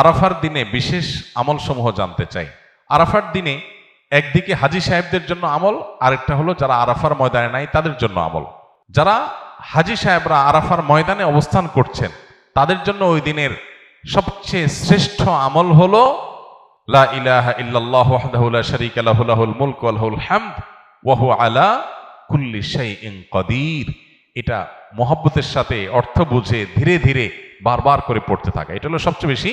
আরাফার দিনে বিশেষ আমল সমূহ জানতে চাই। আরাফার দিনে একদিকে হাজি সাহেবদের জন্য আমল, আরেকটা হলো যারা আরাফার ময়দানে নাই, তাদের জন্য আমল। যারা হাজি সাহেবরা আরাফার ময়দানে অবস্থান করছেন, তাদের জন্য ওই দিনের সবচেয়ে শ্রেষ্ঠ আমল হলো ইল্লাল্লাহ মুলকু আলা এটা মহব্বতের সাথে অর্থ বুঝে ধীরে ধীরে বারবার করে পড়তে থাকা। এটা হলো সবচেয়ে বেশি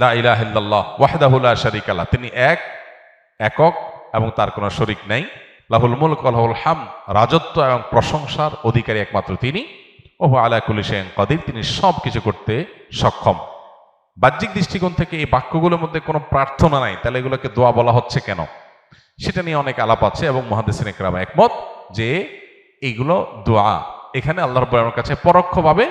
লা ইলাহা ইল্লাল্লাহ, ওয়াহদাহু লা তিনি এক, একক এবং তার কোনো শরিক নাই। লাহুল মুলক ওয়া লাহুল হাম রাজত্ব এবং প্রশংসার অধিকারী একমাত্র তিনি। ওহ আলা কুল্লি শাইইন কাদির, তিনি সব কিছু করতে সক্ষম। বাহ্যিক দৃষ্টিকোণ থেকে এই বাক্যগুলোর মধ্যে কোনো প্রার্থনা নাই, তাহলে এগুলোকে দোয়া বলা হচ্ছে কেন? সেটা নিয়ে অনেক আলাপ আছে এবং মহাদেসিন একরাম একমত যে এইগুলো দোয়া। এখানে আল্লাহ রব্বুল কাছে পরোক্ষভাবে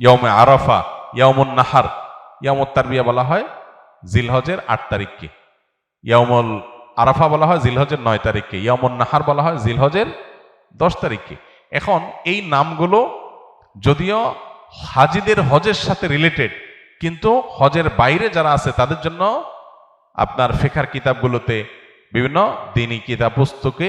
ইয়মে আরাফা ইয়মুন নাহার ইয়মত তারবিয়া বলা হয় জিলহজের আট তারিখকে। ইয়মল আরাফা বলা হয় জিলহজের নয় তারিখকে। ইয়মুন নাহার বলা হয় জিলহজের দশ তারিখকে। এখন এই নামগুলো যদিও হাজিদের হজের সাথে রিলেটেড কিন্তু হজের বাইরে যারা আছে তাদের জন্য আপনার ফেখার কিতাবগুলোতে বিভিন্ন দিনী কিতাব পুস্তকে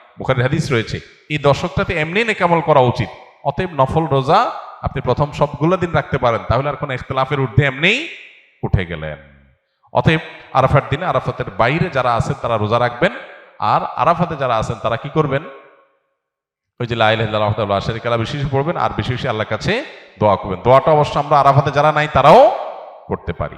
বুখারের হাদিস রয়েছে, এই দশকটাতে এমনি নেকামল করা উচিত। অতএব নফল রোজা আপনি প্রথম সবগুলো দিন রাখতে পারেন, তাহলে আর কোনো ইখতলাফের ঊর্ধ্বে এমনিই উঠে গেলেন। অতএব আরাফার দিনে আরাফাতের বাইরে যারা আছেন তারা রোজা রাখবেন, আর আরাফাতে যারা আছেন তারা কি করবেন? ওই যে লাইলাহ আশারিকালা বেশি বেশি পড়বেন, আর বেশি বেশি আল্লাহর কাছে দোয়া করবেন। দোয়াটা অবশ্য আমরা আরাফাতে যারা নাই তারাও করতে পারি।